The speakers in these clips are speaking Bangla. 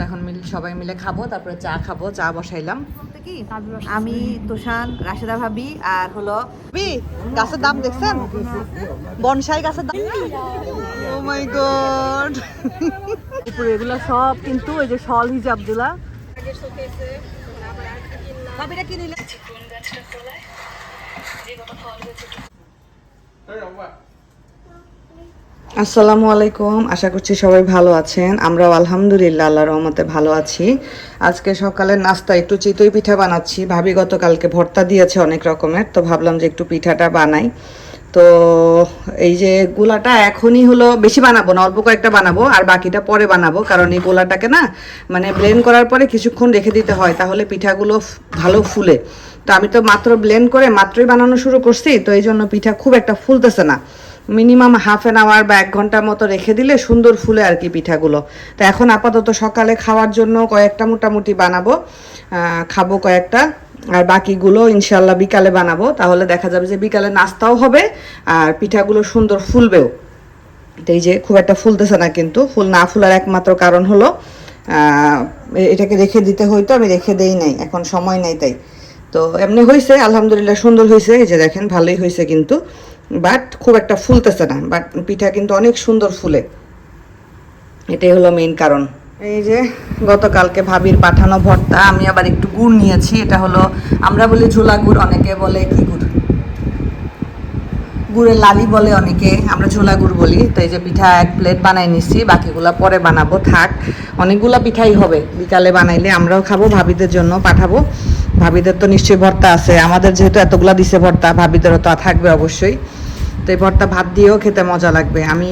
তো এখন মিল সবাই মিলে খাব তারপরে চা খাব চা বসাইলাম। আমি তোষান রাশেদা ভাবি আর হলো বি গাছের দাম দেখছেন? বনসাই গাছের দাম। ও মাই গড উপরে এগুলো সব কিন্তু ওই যে শল হিজাবগুলা ভাবিটা কি নিলে? আসসালামু আলাইকুম। আশা করছি সবাই ভালো আছেন। আমরাও আলহামদুলিল্লাহ আল্লাহ রহমতে ভালো আছি। আজকে সকালের নাস্তা একটু চিতই পিঠা বানাচ্ছি। ভাবি গতকালকে ভর্তা দিয়েছে অনেক রকমের, তো ভাবলাম যে একটু পিঠাটা বানাই। তো এই যে গোলাটা এখনই হলো, বেশি বানাবো না, অল্প কয়েকটা বানাবো, আর বাকিটা পরে বানাবো। কারণ এই গোলাটাকে না মানে ব্লেন্ড করার পরে কিছুক্ষণ রেখে দিতে হয়, তাহলে পিঠাগুলো ভালো ফুলে। তো আমি তো মাত্র ব্লেন্ড করে মাত্রই বানানো শুরু করছি, তো এই জন্য পিঠা খুব একটা ফুলতেছে না। মিনিমাম হাফ অ্যান আওয়ার বা এক ঘণ্টার মতো রেখে দিলে সুন্দর ফুলে আর কি পিঠাগুলো। তো এখন আপাতত সকালে খাওয়ার জন্য কয়েকটা মোটামুটি বানাবো খাব কয়েকটা, আর বাকিগুলো ইনশাল্লাহ বিকালে বানাবো। তাহলে দেখা যাবে যে বিকালে নাস্তাও হবে আর পিঠাগুলো সুন্দর ফুলবেও। এই যে খুব একটা ফুলতেছে না কিন্তু, ফুল না ফুলার একমাত্র কারণ হলো এটাকে রেখে দিতে হইতো আমি রেখে দেই নাই, এখন সময় নাই তাই। তো এমনি হয়েছে আলহামদুলিল্লাহ সুন্দর হয়েছে এই যে দেখেন ভালোই হয়েছে কিন্তু। বাট খুব একটা ফুলতেছে না বাট পিঠা কিন্তু অনেক সুন্দর ফুলে। এটাই হলো মেইন কারণ। এই যে, গতকালকে ভাবির পাঠানো ভর্তা, আমি আবার একটু গুড় নিয়েছি, এটা হলো, আমরা বলি ঝোলা গুড়, অনেকে বলে কি গুড়? গুড়ের লালি বলে অনেকে, আমরা ঝোলা গুড় বলি, তো এই যে পিঠা এক প্লেট বানাই নিচ্ছি বাকিগুলা পরে বানাবো, থাক। অনেকগুলা পিঠাই হবে, বিকালে বানাইলে আমরাও খাব, ভাবিদের জন্য পাঠাবো। ভাবিদের তো নিশ্চয়ই ভর্তা আছে, আমাদের যেহেতু এতগুলা দিছে ভর্তা, ভাবিদেরও তো থাকবে অবশ্যই। তো এই ভর্তা ভাত দিয়েও খেতে মজা লাগবে। আমি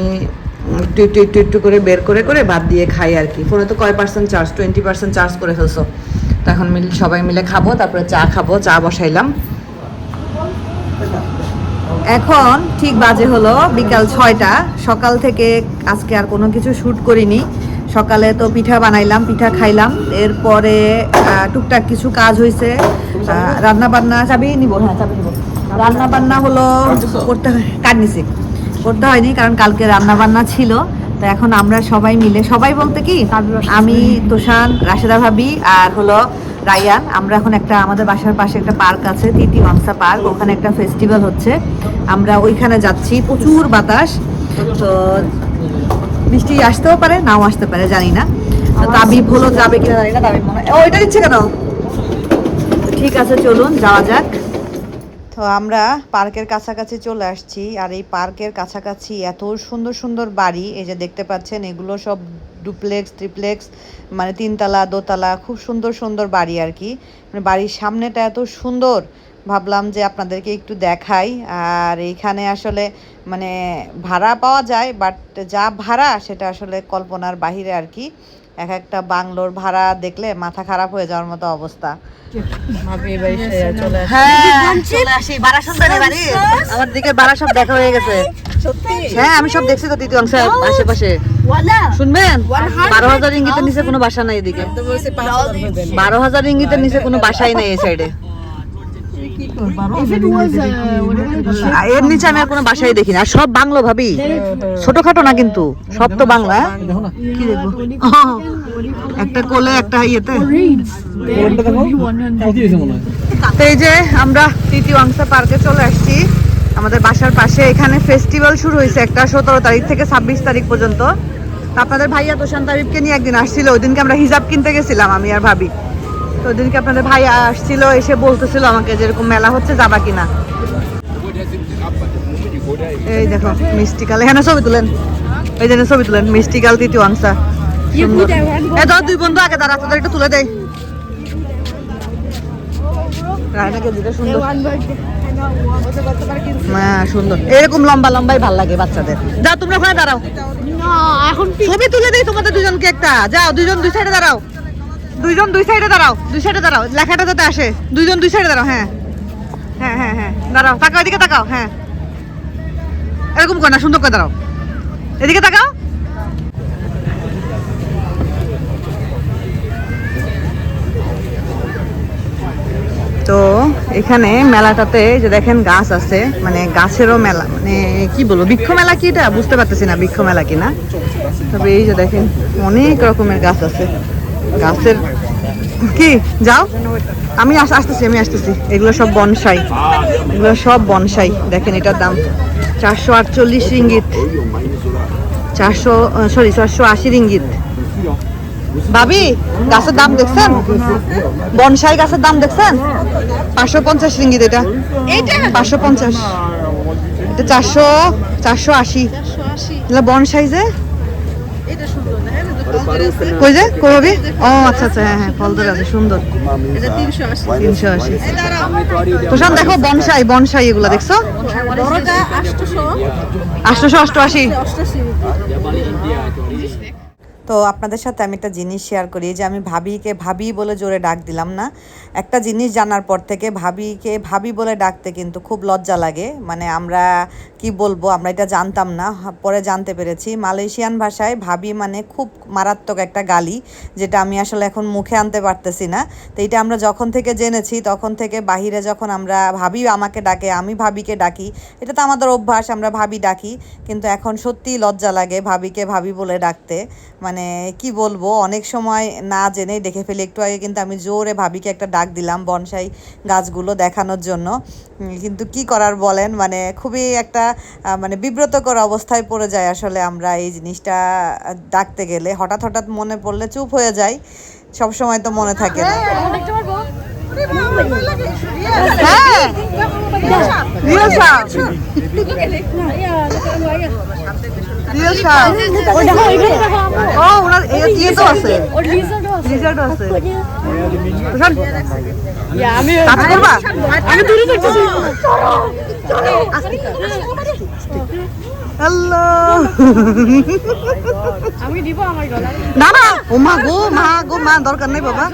একটু একটু একটু একটু করে বের করে করে ভাত দিয়ে খাই আর কি। ফোনে তো কয় percent charge twenty percent charge করে ফেলছো। তো এখন মিল, সবাই মিলে খাব, তারপরে চা খাব, চা বসাইলাম। এখন ঠিক বাজে হলো বিকাল ছয়টা। সকাল থেকে আজকে আর কোনো কিছু শ্যুট করিনি। সকালে তো পিঠা বানাইলাম, পিঠা খাইলাম। এরপরে টুকটাক কিছু কাজ হয়েছে রান্না বান্না চাবি নিব হ্যাঁ চাবি নিব। রান্না বান্না হলো করতে হয় কার নিছি করতে হয়নি কারণ কালকে রান্না বান্না ছিল। তো এখন আমরা সবাই মিলে সবাই বলতে কি আমি তোষান রাশেদা ভাবি আর হলো রায়ান। আমরা এখন একটা আমাদের বাসার পাশে একটা পার্ক আছে তিতি মাংসা পার্ক। ওখানে একটা ফেস্টিভ্যাল হচ্ছে। আমরা ওইখানে যাচ্ছি প্রচুর বাতাস। তো বৃষ্টি আসতেও পারে নাও আসতে পারে জানি না। তাবিব হলো যাবে কিনা জানি না। তাবিব মনে হয়- ও এটা দিচ্ছে কেন? ঠিক আছে চলুন যাওয়া যাক। তো আমরা পার্কের কাছাকাছি চলে আসছি আর এই পার্কের কাছাকাছি এত সুন্দর সুন্দর বাড়ি, এই যে দেখতে পাচ্ছেন এগুলো সব ডুপ্লেক্স ট্রিপ্লেক্স মানে তিনতলা, দোতলা, খুব সুন্দর সুন্দর বাড়ি আর কি। মানে বাড়ির সামনেটা এত সুন্দর, ভাবলাম যে আপনাদেরকে একটু দেখাই। আর এইখানে আসলে মানে ভাড়া পাওয়া যায়, বাট যা ভাড়া সেটা আসলে কল্পনার বাহিরে আর কি। এক একটা বাংলোর ভাড়া দেখলে মাথা খারাপ হয়ে যাওয়ার মতো অবস্থা। হ্যাঁ। আমার দিকে সব দেখা হয়ে গেছে। হ্যাঁ আমি সব দেখছি তো অংশ আশেপাশে। শুনবেন? বারো হাজার ইঙ্গিতের নিচে কোনো বাসা নাই এদিকে। বারো হাজার ইঙ্গিতের নিচে কোনো বাসাই নাই এই সাইডে এর নিচে আমি আর কোনো বাসাই দেখি না সব বাংলো ভাবি। ছোটখাটো না কিন্তু, সব তো বাংলা। কি দেখব একটা কোলে, একটা ইয়েতে। এই যে আমরা তৃতীয় অংশ পার্কে চলে আসছি। আমাদের বাসার পাশে এখানে ফেস্টিভ্যাল শুরু হয়েছে একটা, সতেরো তারিখ থেকে ছাব্বিশ তারিখ পর্যন্ত। আপনাদের ভাইয়া তোষান তারিফকে নিয়ে একদিন আসছিল, ওই দিনকে আমরা হিজাব কিনতে গেছিলাম, আমি আর ভাবি। তো ওই দিনকে আপনাদের ভাই আসছিল এসে বলতেছিল আমাকে যে এরকম মেলা হচ্ছে যাবা কিনা। এই দেখো মিষ্টিকাল এখানে ছবি তুলেন। এই জন্য ছবি তুলেন মিষ্টিকাল এ ধর দুই বন্ধু আগে দাঁড়া তোদের একটু তুলে দেয় হ্যাঁ সুন্দর। এরকম লম্বা লম্বাই ভালো লাগে বাচ্চাদের। যাও তোমরা ওখানে দাঁড়াও। ছবি তুলে দিই তোমাদের দুজনকে একটা। যাও দুজন দুই সাইডে দাঁড়াও। দুইজন দুই সাইডে দাঁড়াও, দুই সাইডে দাঁড়াও, লেখাটা যাতে আসে। দুইজন দুই সাইডে দাঁড়াও হ্যাঁ। হ্যাঁ হ্যাঁ হ্যাঁ দাঁড়াও, তাকাও এদিকে তাকাও হ্যাঁ। এরকম করে না, সুন্দর করে দাঁড়াও। এদিকে তাকাও। তো এখানে মেলাটাতে যে দেখেন গাছ আছে মানে গাছেরও মেলা মানে কি বলব, বৃক্ষ মেলা কি এটা? বুঝতে পারতেছি না, বৃক্ষ মেলা কিনা। তবে এই যে দেখেন অনেক রকমের গাছ আছে। গাছের কি? যাও। আমি আসতেছি আমি আসতেছি। এগুলো সব বনসাই। এগুলো সব বনসাই। দেখেন এটার দাম। চারশো আটচল্লিশ রিঙ্গিত। চারশো সরি চারশো আশি রিঙ্গিত। ভাবি গাছের দাম দেখছেন? বনসাই গাছের দাম দেখছেন? পাঁচশো পঞ্চাশ রিঙ্গিত এটা। পাঁচশো পঞ্চাশ। এটা চারশো চারশো আশি। বনসাই যে? কই যে? কই ভাবি? ও আচ্ছা আচ্ছা হ্যাঁ হ্যাঁ ফল ধরে আছে সুন্দর। তিনশো আশি। প্রশান্ত দেখো বনসাই বনসাই এগুলো দেখছ? আটশোশো অষ্টআশি। তো আপনাদের সাথে আমি একটা জিনিস শেয়ার করি, যে আমি ভাবিকে, ভাবি বলে জোরে ডাক দিলাম না। একটা জিনিস জানার পর থেকে ভাবিকে, ভাবি বলে ডাকতে কিন্তু খুব লজ্জা লাগে। মানে আমরা কি বলব, আমরা এটা জানতাম না পরে জানতে পেরেছি। মালয়েশিয়ান ভাষায় ভাবি মানে খুব মারাত্মক একটা গালি, যেটা আমি আসলে এখন মুখে আনতে পারতেছি না। তো এটা আমরা যখন থেকে জেনেছি, তখন থেকে বাহিরে যখন আমরা ভাবি আমাকে ডাকে, আমি ভাবিকে ডাকি, এটা তো আমাদের অভ্যাস, আমরা ভাবি ডাকি। কিন্তু এখন সত্যিই লজ্জা লাগে ভাবিকে, ভাবি বলে ডাকতে। মানে কি বলব অনেক সময় না জেনেই দেখে ফেলি। একটু আগে কিন্তু আমি জোরে ভাবিকে একটা ডাক দিলাম বনসাই গাছগুলো দেখানোর জন্য। কিন্তু কি করার বলেন? মানে খুবই একটা মানে বিব্রতকর অবস্থায় পড়ে যায় আসলে আমরা এই জিনিসটা ডাকতে গেলে। হঠাৎ হঠাৎ মনে পড়লে চুপ হয়ে যায় সব সময় তো মনে থাকে না। হ্যাঁ! রিয়েল সাপ রিয়েল সাপ ও ওনার এই ইয়ে তো আছে। লিজার্ডও আছে। প্রশান্ত, কাজ করবা? হ্যালো আমি দিব আমার গলায়। না না ও মা গো মা গো মা দরকার নেই বাবা।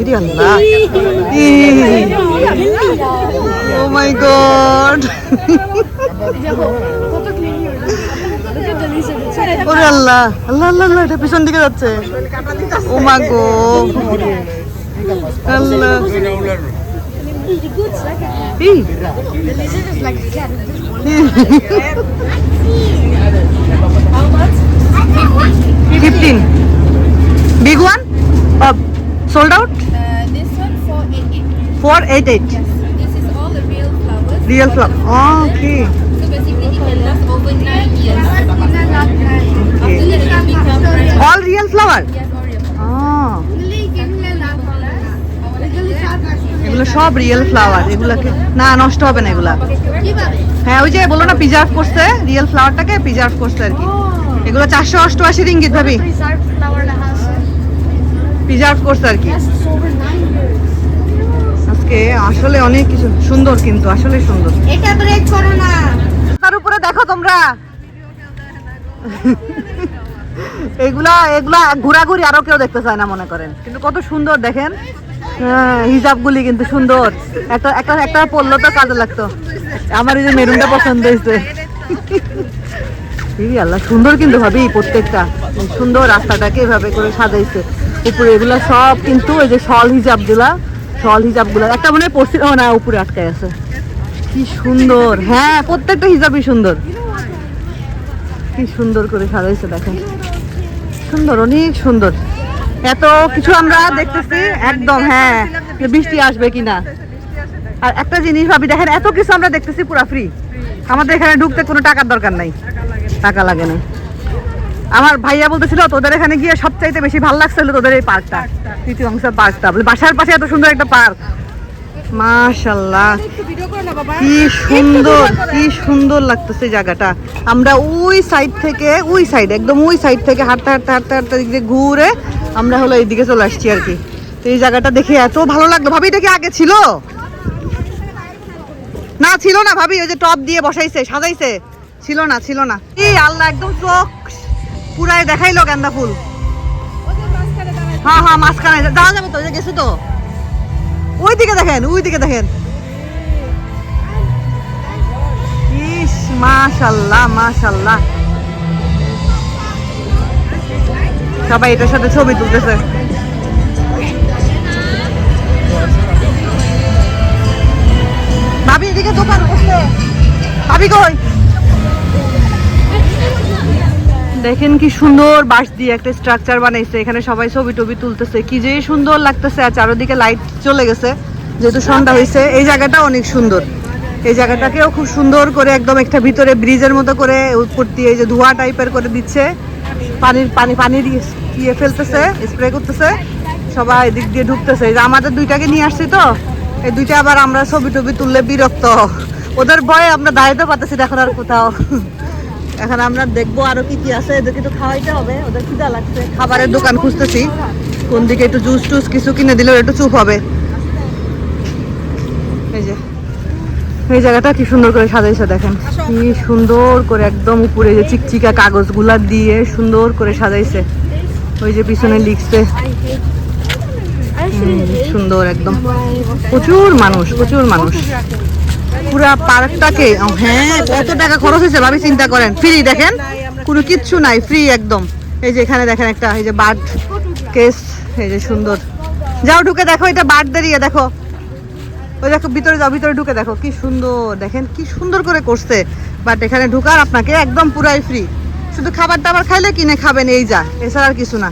ইরি আল্লাহ ও মাই গড। ওরে আল্লাহ আল্লাহ আল্লাহ আল্লাহ এটা পিছন দিকে যাচ্ছে ও মা গো আল্লাহ ই, The lizard is like the cat. Fifteen big one sold out Uh, this one four eight eight. Four eight eight Yes. This is All real yes, Oreo. এগুলো সব রিয়েল ফ্লাওয়ার এগুলোকে না নষ্ট হবে না এগুলা। হ্যাঁ ওই যে বলল না প্রিজার্ভ করছে রিয়েল ফ্লাওয়ারটাকে প্রিজার্ভ করছে আর কি। এগুলো চারশো অষ্টআশি রিঙ্গিত ভাবি। Flower প্রিজার্ভ করছে আর কি. আজকে আসলে অনেক কিছু সুন্দর কিন্তু আসলে সুন্দর। এটা ব্রেক করো না। উপরে দেখো তোমরা। এগুলা এগুলা ঘোরাঘুরি আরও কেউ দেখতে চায় না মনে করেন। কিন্তু কত সুন্দর, দেখেন। হ্যাঁ কিন্তু সুন্দর। একটা একটা একটা পড়ল তো কাজে লাগতো। আমার এই যে মেরুনটা পছন্দ হয়েছে। আল্লাহ, সুন্দর কিন্তু ভাবি প্রত্যেকটা। সুন্দর রাস্তাটাকে এভাবে করে সাজাইছে। উপরে এগুলা সব কিন্তু ওই যে শল হিজাবগুলা শল হিজাবগুলা। একটা মনে হয় পড়ছিল, না, উপরে আটকায় আছে। কি সুন্দর। হ্যাঁ প্রত্যেকটা হিসাবই সুন্দর। কি সুন্দর করে সাজাইছে, দেখেন। সুন্দর, অনেক সুন্দর। এত কিছু আমরা দেখতেছি, একদম হ্যাঁ বৃষ্টি আসবে কিনা। আর একটা জিনিস ভাবি, দেখেন, এত কিছু আমরা দেখতেছি পুরা ফ্রি আমাদের এখানে ঢুকতে কোনো টাকার দরকার নাই। টাকা লাগে না আমার ভাইয়া বলতেছিল, তোদের এখানে গিয়ে সবচাইতে বেশি ভালো লাগছিল তোদের এই পার্কটা। তৃতীয় অংশ পার্কটা। বাসার পাশে এত সুন্দর একটা পার্ক। মাশাল্লাহ। কি সুন্দর কি সুন্দর লাগতেছে জায়গাটা। আমরা ওই সাইড থেকে ওই সাইড একদম ওই সাইড থেকে হাঁটতে হাঁটতে হাঁটতে হাঁটতে দিক ঘুরে আমরা হলো এইদিকে চলে আসছি আর কি। তো এই জায়গাটা দেখে এত ভালো লাগল। ভাবি এটা কি আগে ছিল? না ছিল না ভাবি ওই যে টপ দিয়ে বসাইছে সাজাইছে। ছিল না ছিল না। এই আল্লাহ একদম চোখ পুরাই দেখাইলো গান্দা ফুল। হ্যাঁ হ্যাঁ মাঝখানে। যাওয়া যাবে তো ওই যে গেছে তো। ওই দিকে দেখেন ওই দিকে দেখেন। মাশাল্লাহ মাশাল্লাহ। সবাই এটার সাথে ছবি তুলতেছে। ভাবি, এদিকে দোকান বসছে ভাবি কই? দেখেন কি সুন্দর বাঁশ দিয়ে একটা স্ট্রাকচার বানাইছে। এখানে সবাই ছবি টবি তুলতেছে। কি যে সুন্দর লাগতেছে। আর চারোদিকে লাইট চলে গেছে, যেহেতু সন্ধ্যা হয়েছে এই জায়গাটা অনেক সুন্দর। এই জায়গাটাকেও খুব সুন্দর করে একদম একটা ভিতরে ব্রিজের মতো করে দিয়ে এই যে ধোয়া টাইপের করে দিচ্ছে। পানির পানি পানি দিয়ে ইয়ে ফেলতেছে স্প্রে করতেছে। সবাই এদিক দিয়ে ঢুকতেছে। এই যে আমাদের দুইটাকে নিয়ে আসছি তো, এই দুইটা আবার আমরা ছবি টবি তুললে বিরক্ত। ওদের ভয়ে আমরা দাঁড়াইতে পারতেছি এখন আর কোথাও। এখন আমরা দেখব আরও কি কি আছে। এদেরকে একটু খাওয়াইতে হবে, ওদের খিদা লাগছে। খাবারের দোকান খুঁজতেছি। কোন দিকে একটু জুস টুস কিছু কিনে দিলে একটু চুপ হবে। এই যে। এই জায়গাটা কি সুন্দর করে সাজাইছে দেখেন। কি সুন্দর করে একদম উপরে যে চিকচিকা কাগজগুলা দিয়ে সুন্দর করে সাজাইছে। ওই যে পিছনে লিখছে। সুন্দর একদম। প্রচুর মানুষ প্রচুর মানুষ। পুরা পার্কটাকে হ্যাঁ কত টাকা খরচ হয়েছে ভাবি, চিন্তা করেন। ফ্রি দেখেন? কোনো কিচ্ছু নাই ফ্রি একদম। এই যে এখানে দেখেন একটা, এই যে বার্ড কেস, এই যে সুন্দর। যাও ঢুকে দেখো, এটা বার্ড দাঁড়িয়ে দেখো। ওই দেখো ভিতরে যাও ভিতরে ঢুকে দেখো কি সুন্দর। দেখেন কি সুন্দর করে করছে। বাট এখানে ঢুকার আপনাকে একদম পুরাই ফ্রি শুধু খাবার টাবার খাইলে কিনে খাবেন এই যা এছাড়া আর কিছু না।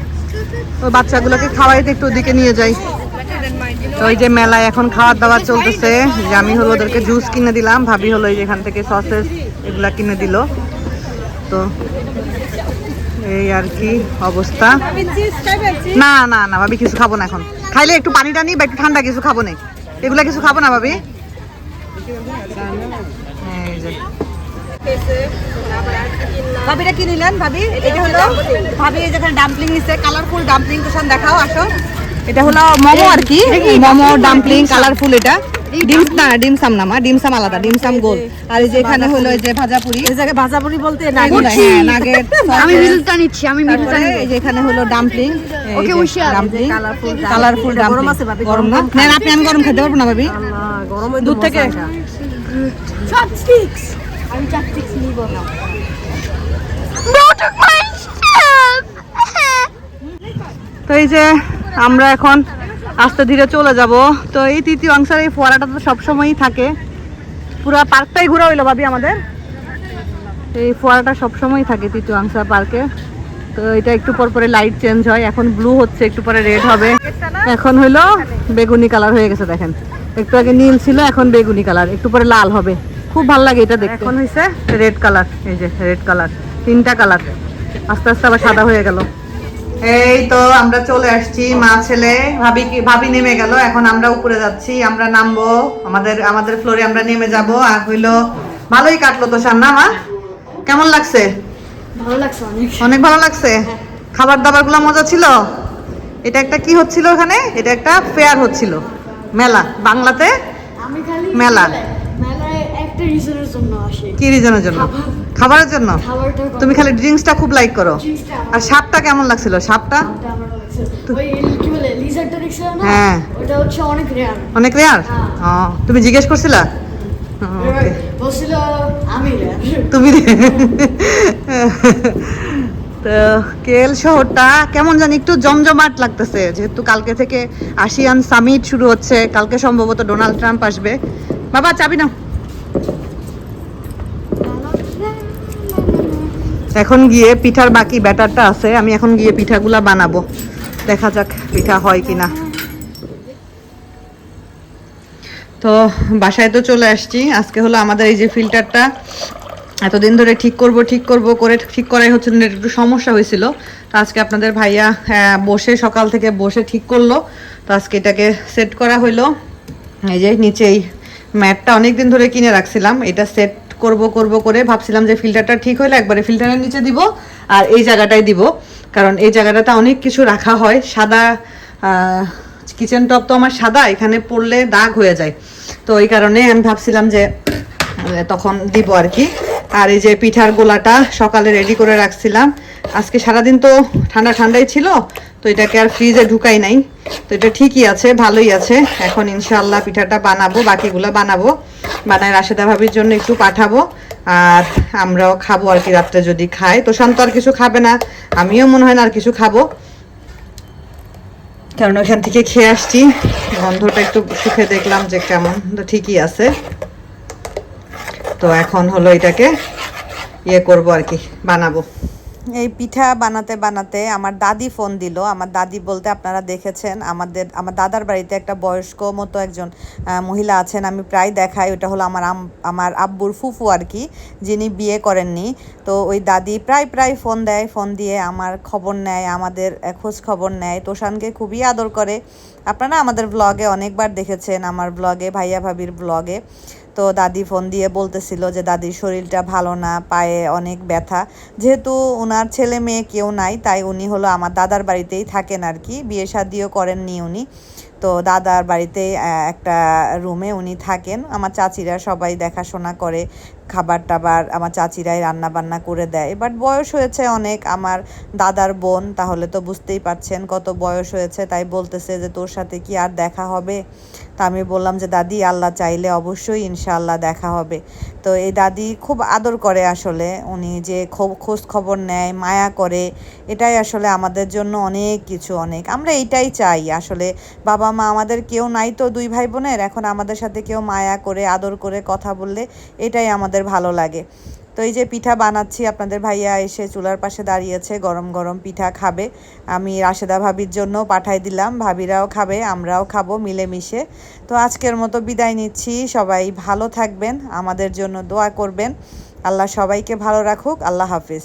ওই বাচ্চাগুলোকে খাওয়াইতে একটু ওদিকে নিয়ে যাই। তো ওই যে মেলায় এখন খাওয়ার দাওয়ার চলতেছে যে আমি হলো ওদেরকে জুস কিনে দিলাম ভাবি হলো এই যে এখান থেকে সসেস এগুলা কিনে দিল। তো এই আর কি অবস্থা। না না না ভাবি কিছু খাব না এখন। খাইলে একটু পানি টানি বা একটু ঠান্ডা কিছু খাব না। এগুলা কিছু খাব না, ভাবি? ভাবিটা কি নিলেন, ভাবি? এটা হলো, ভাবি যেখানে ডাম্পলিং নিচ্ছে কালারফুল ডাম্পলিং তো দেখাও, আসো। এটা হলো মোমো আর কি, মোমো ডাম্পলিং কালারফুল এটা। ডিম না ডিম সাম না মা ডিম সাম আলাদা ডিম সাম গোল। আর এই যে এখানে হলো এই যে ভাজাপুরি এই জায়গায় ভাজাপুরি বলতে হ্যাঁ নাগের আমি মিলটা নিচ্ছি আমি মিলটা তারপরে এই যে এখানে হলো ডাম্পলিং হুঁশিয়ার। ডাম্পলিং কালারফুল ডাম্পলিং গরম না? না আপনি আমি গরম খেতে পারব না ভাবি গরম দুধ থেকে? চপস্টিক্স আমি চপস্টিক্স নিব না। তো এই যে আমরা এখন আস্তে ধীরে চলে যাব। তো এই তৃতীয় অংশের এই ফোয়ারাটা তো সবসময়ই থাকে। পুরো পার্কটাই ঘোরা হইল ভাবি আমাদের। এই ফোয়ারাটা সবসময়ই থাকে তৃতীয় অংশ পার্কে। তো এটা একটু পর পরে লাইট চেঞ্জ হয়। এখন ব্লু হচ্ছে, একটু পরে রেড হবে। এখন হলো বেগুনি কালার হয়ে গেছে, দেখেন। একটু আগে নীল ছিল, এখন বেগুনি কালার। একটু পরে লাল হবে। খুব ভালো লাগে এটা দেখতে। এখন হয়েছে রেড কালার, এই যে রেড কালার, তিনটা কালার। আস্তে আস্তে আবার সাদা হয়ে গেল। এই তো আমরা চলে আসছি মা ছেলে ভাবি কি ভাবি নেমে গেল এখন আমরা উপরে যাচ্ছি আমরা নামবো আমাদের আমাদের ফ্লোরে আমরা নেমে যাব আর হইল ভালোই কাটলো তো সান্না মা? কেমন লাগছে? ভালো লাগছে অনেক। অনেক ভালো লাগছে? খাবার দাবারগুলা মজা ছিল? এটা একটা কি হচ্ছিল ওখানে? এটা একটা ফেয়ার হচ্ছিল। মেলা বাংলাতে? মেলা। মেলায় একটা রিজনের জন্য আসি। কি রিজনের জন্য? খাবারের জন্য? তুমি খালি ড্রিঙ্কসটা খুব লাইক করো। আর সাপটা কেমন লাগছিল? সাপটা না? হ্যাঁ। অনেক রেয়ার হ্যাঁ। তুমি জিজ্ঞেস করছিলা? তুমি তো কেল শহরটা কেমন জানি একটু জমজমাট লাগতেছে। যেহেতু কালকে থেকে আসিয়ান সামিট শুরু হচ্ছে কালকে সম্ভবত ডোনাল্ড ট্রাম্প আসবে। বাবা চাবি নাও। এখন গিয়ে পিঠার বাকি ব্যাটারটা আছে আমি এখন গিয়ে পিঠাগুলা বানাবো। দেখা যাক পিঠা হয় কিনা। তো বাসায় তো চলে আসছি। আজকে হলো আমাদের এই যে ফিল্টারটা। এতদিন ধরে ঠিক করব ঠিক করব করে ঠিক করাই হচ্ছিল না, একটু সমস্যা হয়েছিল। তো আজকে আপনাদের ভাইয়া হ্যাঁ, বসে সকাল থেকে বসে ঠিক করল। তো আজকে এটাকে সেট করা হইল। এই যে নিচে এই ম্যাটটা অনেক দিন ধরে কিনে রাখছিলাম। এটা সেট করব করব করে ভাবছিলাম যে ফিল্টারটা ঠিক হলে একবারে ফিল্টারের নিচে দিব আর এই জায়গাটায় দিব। কারণ এই জায়গাটাতে অনেক কিছু রাখা হয়। সাদা কিচেন টপ তো আমার সাদা, এখানে পড়লে দাগ হয়ে যায়। তো এই কারণে আমি ভাবছিলাম যে তখন দিব আর কি। আর এই যে পিঠার গোলাটা সকালে রেডি করে রাখছিলাম। আজকে সারাদিন তো ঠান্ডা ঠান্ডাই ছিল তো এটাকে আর ফ্রিজে ঢুকাই নাই। তো এটা ঠিকই আছে, ভালোই আছে। এখন ইনশাল্লাহ পিঠাটা বানাবো, বাকিগুলো বানাবো। বানায় রাশেদা ভাবির জন্য একটু পাঠাবো, আর আমরাও খাব আর কি রাত্রে যদি খাই তো শান্ত আর কিছু খাবে না, আমিও মনে হয় না আর কিছু খাব। কারণ ওখান থেকে খেয়ে আসছি, গন্ধটা একটু সুখে দেখলাম যে কেমন, তো ঠিকই আছে। তো এখন হলো এটাকে ইয়ে করব আর কি, বানাবো। এই পিঠা বানাতে বানাতে আমার দাদি ফোন দিল। আমার দাদি বলতে আপনারা দেখেছেন, আমাদের, আমার দাদার বাড়িতে একটা বয়স্ক মতো একজন মহিলা আছেন। আমি প্রায় দেখাই, ওটা হলো আমার আমার আব্বুর ফুফু আর কি, যিনি বিয়ে করেননি। তো ওই দাদি প্রায় প্রায় ফোন দেয়, ফোন দিয়ে আমার খবর নেয়, আমাদের খোঁজ খবর নেয়। তোষানকে খুবই আদর করে। আপনারা আমাদের ব্লগে অনেকবার দেখেছেন, আমার ব্লগে ভাইয়া ভাবির ব্লগে তো দাদি ফোন দিয়ে বলতেছিল যে দাদির শরীরটা ভালো না, পায়ে অনেক ব্যথা। যেহেতু ওনার ছেলে মেয়ে কেউ নাই, তাই উনি হলো আমার দাদার বাড়িতেই থাকেন আর কি। বিয়ে শাদিও করেননি উনি। তো দাদার বাড়িতে একটা রুমে উনি থাকেন। আমার চাচিরা সবাই দেখাশোনা করে খাবার টাবার আমার চাচিরাই রান্না বান্না করে দেয়। বাট বয়স হয়েছে অনেক। আমার দাদার বোন, তাহলে তো বুঝতেই পারছেন কত বয়স হয়েছে, তাই বলতেছে যে, তোর সাথে কি আর দেখা হবে? তা আমি বললাম যে, দাদি, আল্লাহ চাইলে অবশ্যই ইনশাআল্লাহ দেখা হবে। তো এই দাদি খুব আদর করে আসলে। উনি যে খোঁজ খবর নেয়, মায়া করে, এটাই আসলে আমাদের জন্য অনেক কিছু, অনেক। আমরা এইটাই চাই আসলে। বাবা মা আমাদের কেউ নাই তো দুই ভাই বোনের এখন আমাদের সাথে কেউ মায়া করে, আদর করে কথা বললে এটাই আমাদের ভালো লাগে। তো এই যে পিঠা বানাচ্ছি, আপনাদের ভাইয়া এসে চুলার পাশে দাঁড়িয়েছে, গরম গরম পিঠা খাবে। আমি রাশেদা ভাবির জন্য পাঠাই দিলাম, ভাবিরাও খাবে, আমরাও খাব মিলেমিশে। তো আজকের মতো বিদায় নিচ্ছি, সবাই ভালো থাকবেন, আমাদের জন্য দোয়া করবেন। আল্লাহ সবাইকে ভালো রাখুক, আল্লাহ হাফিজ।